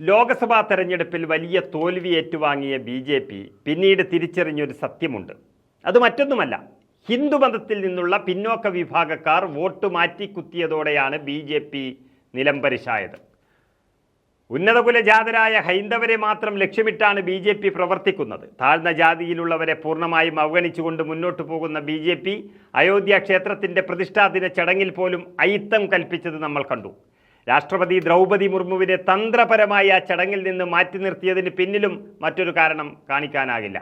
ലോക്സഭാ തെരഞ്ഞെടുപ്പിൽ വലിയ തോൽവി ഏറ്റുവാങ്ങിയ ബി ജെ പി പിന്നീട് തിരിച്ചറിഞ്ഞൊരു സത്യമുണ്ട്. അത് മറ്റൊന്നുമല്ല ഹിന്ദുമതത്തിൽ നിന്നുള്ള പിന്നോക്ക വിഭാഗക്കാർ വോട്ട് മാറ്റിക്കുത്തിയതോടെയാണ് ബി ജെ പി നിലംപരിശായത് ഉന്നതകുലജാതരായ ഹൈന്ദവരെ മാത്രം ലക്ഷ്യമിട്ടാണ് ബി ജെ പി പ്രവർത്തിക്കുന്നത്. താഴ്ന്ന ജാതിയിലുള്ളവരെ പൂർണമായും അവഗണിച്ചുകൊണ്ട് മുന്നോട്ട് പോകുന്ന ബി ജെ പി അയോധ്യ ക്ഷേത്രത്തിന്റെ പ്രതിഷ്ഠാദിന ചടങ്ങിൽ പോലും അയിത്തം കൽപ്പിച്ചത് നമ്മൾ കണ്ടു. രാഷ്ട്രപതി ദ്രൗപതി മുർമുവിനെ തന്ത്രപരമായി ആ ചടങ്ങിൽ നിന്ന് മാറ്റി നിർത്തിയതിന് പിന്നിലും മറ്റൊരു കാരണം കാണിക്കാനാകില്ല.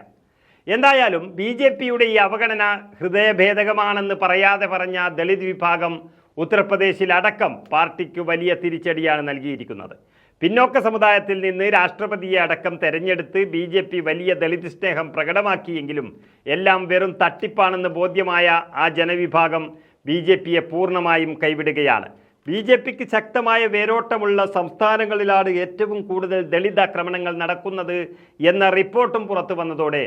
എന്തായാലും ബി ജെ പിയുടെ ഈ അവഗണന ഹൃദയഭേദകമാണെന്ന് പറയാതെ പറഞ്ഞ ദളിത് വിഭാഗം ഉത്തർപ്രദേശിലടക്കം പാർട്ടിക്ക് വലിയ തിരിച്ചടിയാണ് നൽകിയിരിക്കുന്നത്. പിന്നോക്ക സമുദായത്തിൽ നിന്ന് രാഷ്ട്രപതിയെ അടക്കം തെരഞ്ഞെടുത്ത് ബി ജെ പി വലിയ ദളിത് സ്നേഹം പ്രകടമാക്കിയെങ്കിലും എല്ലാം വെറും തട്ടിപ്പാണെന്ന് ബോധ്യമായ ആ ജനവിഭാഗം ബി ജെ പിയെ പൂർണമായും കൈവിടുകയാണ്. ബി ജെ പിക്ക് ശക്തമായ വേരോട്ടമുള്ള സംസ്ഥാനങ്ങളിലാണ് ഏറ്റവും കൂടുതൽ ദളിത് ആക്രമണങ്ങൾ നടക്കുന്നത് എന്ന റിപ്പോർട്ടും പുറത്തു വന്നതോടെ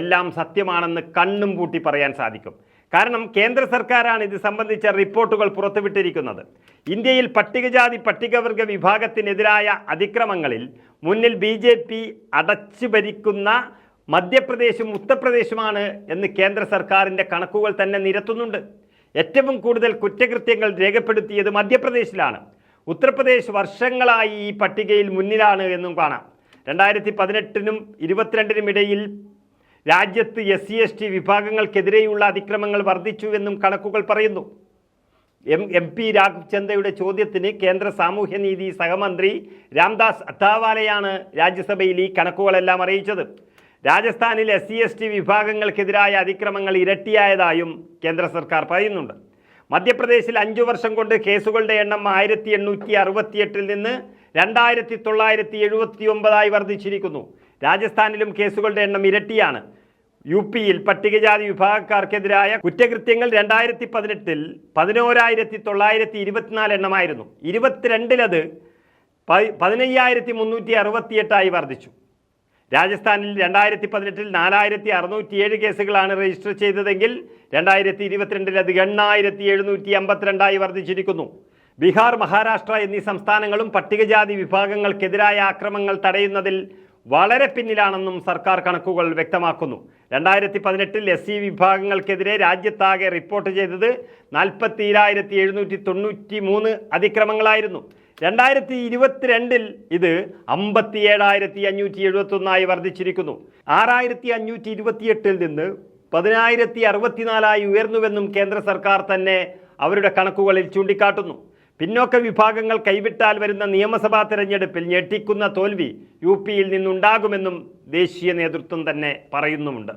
എല്ലാം സത്യമാണെന്ന് കണ്ണും പൂട്ടി പറയാൻ സാധിക്കും. കാരണം കേന്ദ്ര സർക്കാരാണ് ഇത് സംബന്ധിച്ച റിപ്പോർട്ടുകൾ പുറത്തുവിട്ടിരിക്കുന്നത്. ഇന്ത്യയിൽ പട്ടികജാതി പട്ടികവർഗ വിഭാഗത്തിനെതിരായ അതിക്രമങ്ങളിൽ മുന്നിൽ ബി ജെ പി അടച്ചു ഭരിക്കുന്ന മധ്യപ്രദേശും ഉത്തർപ്രദേശുമാണ് എന്ന് കേന്ദ്ര സർക്കാരിന്റെ കണക്കുകൾ തന്നെ നിരത്തുന്നുണ്ട്. ഏറ്റവും കൂടുതൽ കുറ്റകൃത്യങ്ങൾ രേഖപ്പെടുത്തിയത് മധ്യപ്രദേശിലാണ്. ഉത്തർപ്രദേശ് വർഷങ്ങളായി ഈ പട്ടികയിൽ മുന്നിലാണ് എന്നും കാണാം. രണ്ടായിരത്തി പതിനെട്ടിനും ഇരുപത്തിരണ്ടിനും ഇടയിൽ രാജ്യത്ത് എസ് സി എസ് ടി വിഭാഗങ്ങൾക്കെതിരെയുള്ള അതിക്രമങ്ങൾ വർദ്ധിച്ചുവെന്നും കണക്കുകൾ പറയുന്നു. എം എം പി രാഘവ് ചന്ദയുടെ ചോദ്യത്തിന് കേന്ദ്ര സാമൂഹ്യനീതി സഹമന്ത്രി രാംദാസ് അത്താവാലയാണ് രാജ്യസഭയിൽ ഈ കണക്കുകളെല്ലാം അറിയിച്ചത്. രാജസ്ഥാനിൽ എസ് സി എസ് ടി വിഭാഗങ്ങൾക്കെതിരായ അതിക്രമങ്ങൾ ഇരട്ടിയായതായും കേന്ദ്ര സർക്കാർ പറയുന്നുണ്ട്. മധ്യപ്രദേശിൽ അഞ്ചു വർഷം കൊണ്ട് കേസുകളുടെ എണ്ണം ആയിരത്തി എണ്ണൂറ്റി അറുപത്തിയെട്ടിൽ നിന്ന് രണ്ടായിരത്തി തൊള്ളായിരത്തി എഴുപത്തി ഒമ്പതായി വർദ്ധിച്ചിരിക്കുന്നു. രാജസ്ഥാനിലും കേസുകളുടെ എണ്ണം ഇരട്ടിയാണ്. യു പിയിൽ പട്ടികജാതി വിഭാഗക്കാർക്കെതിരായ കുറ്റകൃത്യങ്ങൾ രണ്ടായിരത്തി പതിനെട്ടിൽ പതിനോരായിരത്തി തൊള്ളായിരത്തി ഇരുപത്തിനാല് എണ്ണമായിരുന്നു. ഇരുപത്തിരണ്ടിലത് പതിനയ്യായിരത്തി മുന്നൂറ്റി അറുപത്തിയെട്ടായി വർദ്ധിച്ചു. രാജസ്ഥാനിൽ രണ്ടായിരത്തി പതിനെട്ടിൽ നാലായിരത്തി അറുന്നൂറ്റിയേഴ് കേസുകളാണ് രജിസ്റ്റർ ചെയ്തതെങ്കിൽ രണ്ടായിരത്തി ഇരുപത്തിരണ്ടിൽ അത് എണ്ണായിരത്തി എഴുന്നൂറ്റി അമ്പത്തിരണ്ടായി വർദ്ധിച്ചിരിക്കുന്നു. ബീഹാർ മഹാരാഷ്ട്ര എന്നീ സംസ്ഥാനങ്ങളും പട്ടികജാതി വിഭാഗങ്ങൾക്കെതിരായ ആക്രമങ്ങൾ തടയുന്നതിൽ വളരെ പിന്നിലാണെന്നും സർക്കാർ കണക്കുകൾ വ്യക്തമാക്കുന്നു. രണ്ടായിരത്തി പതിനെട്ടിൽ എസ് സി വിഭാഗങ്ങൾക്കെതിരെ രാജ്യത്താകെ റിപ്പോർട്ട് ചെയ്തത് നാൽപ്പത്തിയേഴായിരത്തി എഴുന്നൂറ്റി തൊണ്ണൂറ്റി മൂന്ന് അതിക്രമങ്ങളായിരുന്നു. രണ്ടായിരത്തി ഇരുപത്തിരണ്ടിൽ ഇത് അമ്പത്തി ഏഴായിരത്തി അഞ്ഞൂറ്റി എഴുപത്തി ഒന്നായി വർദ്ധിച്ചിരിക്കുന്നു. ആറായിരത്തി അഞ്ഞൂറ്റി ഇരുപത്തിയെട്ടിൽ നിന്ന് പതിനായിരത്തി അറുപത്തിനാലായി ഉയർന്നുവെന്നും കേന്ദ്ര സർക്കാർ തന്നെ അവരുടെ കണക്കുകളിൽ ചൂണ്ടിക്കാട്ടുന്നു. പിന്നോക്ക വിഭാഗങ്ങൾ കൈവിട്ടാൽ വരുന്ന നിയമസഭാ തെരഞ്ഞെടുപ്പിൽ ഞെട്ടിക്കുന്ന തോൽവി യു പിയിൽ നിന്നുണ്ടാകുമെന്നും ദേശീയ നേതൃത്വം തന്നെ പറയുന്നുമുണ്ട്.